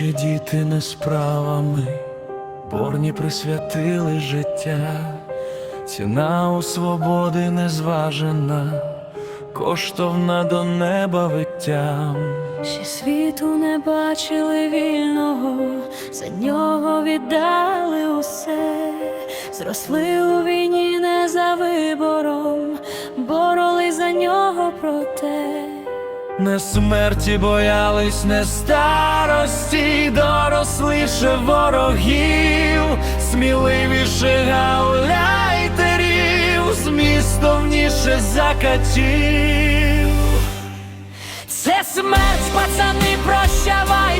Наші діти не справами, борні присвятили життя, ціна у свободи незважена, коштовна до неба виттям. Ще світу не бачили вільного, за нього віддали усе, зросли у війні не за вибором, боролись за нього проте. Не смерті боялись, не старості, доросліше ворогів, сміливіше гауляйтерів, змістовніше закатів. Це смерть, пацани, прощавайте, промов